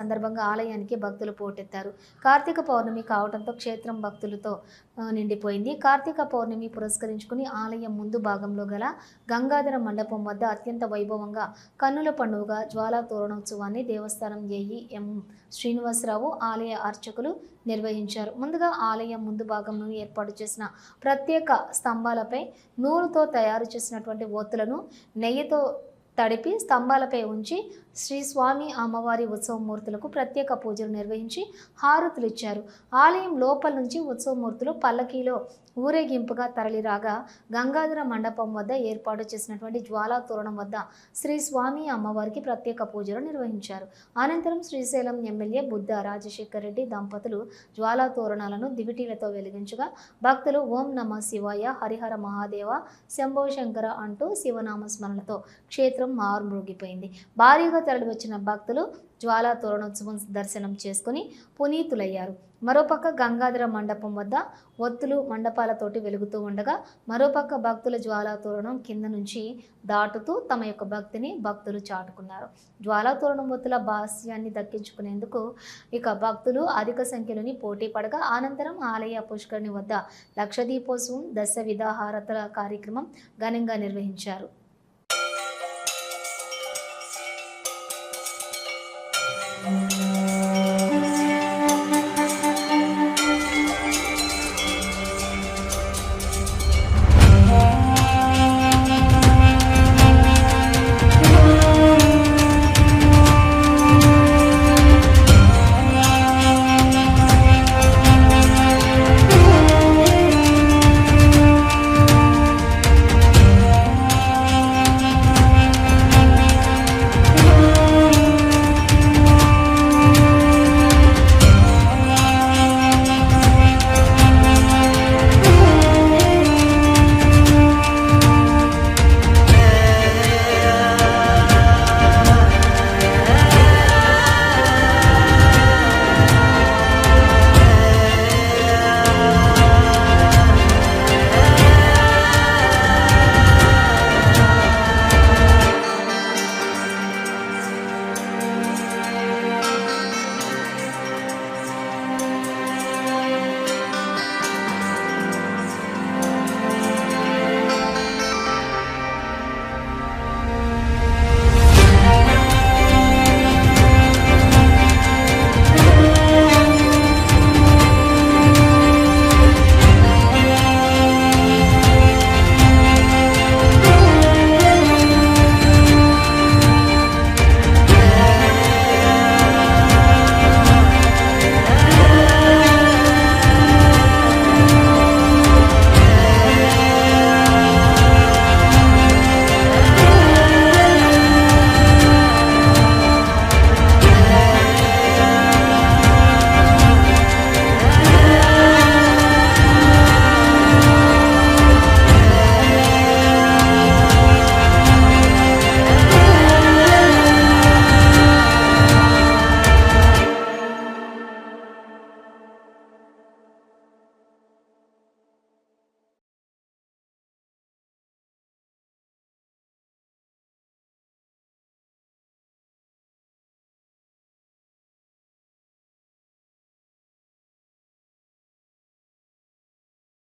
సందర్భంగా ఆలయానికి భక్తులు పోటెత్తారు. కార్తీక పౌర్ణమి కావడంతో క్షేత్రం భక్తులతో నిండిపోయింది. కార్తీక పౌర్ణమి పురస్కరించుకుని ఆలయం ముందు భాగంలో గల గంగాధర మండపం వద్ద అత్యంత వైభవంగా కన్నుల పండుగ జ్వాలా తోరణోత్సవాన్ని దేవస్థానం ఏఈ ఎం శ్రీనివాసరావు ఆలయ అర్చకులు నిర్వహించారు. ముందుగా ఆలయం ముందు భాగంలో ఏర్పాటు చేసిన ప్రత్యేక స్తంభాలపై నూలుతో తయారు చేసినటువంటి ఒత్తులను నెయ్యితో తడిపి స్తంభాలపై ఉంచి శ్రీ స్వామి అమ్మవారి ఉత్సవమూర్తులకు ప్రత్యేక పూజలు నిర్వహించి హారతులు ఇచ్చారు ఆలయం లోపల నుంచి ఉత్సవమూర్తులు పల్లకీలో ఊరేగింపుగా తరలిరాగా గంగాధర మండపం వద్ద ఏర్పాటు చేసినటువంటి జ్వాలా తోరణం వద్ద శ్రీ స్వామి అమ్మవారికి ప్రత్యేక పూజలు నిర్వహించారు. అనంతరం శ్రీశైలం ఎమ్మెల్యే బుద్ధ రాజశేఖర్ రెడ్డి దంపతులు జ్వాలా తోరణాలను దివిటీలతో వెలిగించగా భక్తులు ఓం నమ శివాయ హరిహర మహాదేవ శంభో శంకర అంటూ శివనామ స్మరణతో క్షేత్రం మారుమ్రోగిపోయింది. భారీగా తరలివచ్చిన భక్తులు జ్వాలా తోరణోత్సవం దర్శనం చేసుకుని పునీతులయ్యారు. మరోపక్క గంగాధర మండపం వద్ద ఒత్తులు మండపాలతోటి వెలుగుతూ ఉండగా మరోపక్క భక్తుల జ్వాలా తోరణం కింద నుంచి దాటుతూ తమ యొక్క భక్తిని భక్తులు చాటుకున్నారు. జ్వాలా తోరణం ఒత్తుల భాస్యాన్ని దక్కించుకునేందుకు ఇక భక్తులు అధిక సంఖ్యలోని పోటీ పడగా అనంతరం ఆలయ పుష్కరిణి వద్ద లక్ష దీపోత్సవం దశ విధాహారతల కార్యక్రమం ఘనంగా నిర్వహించారు.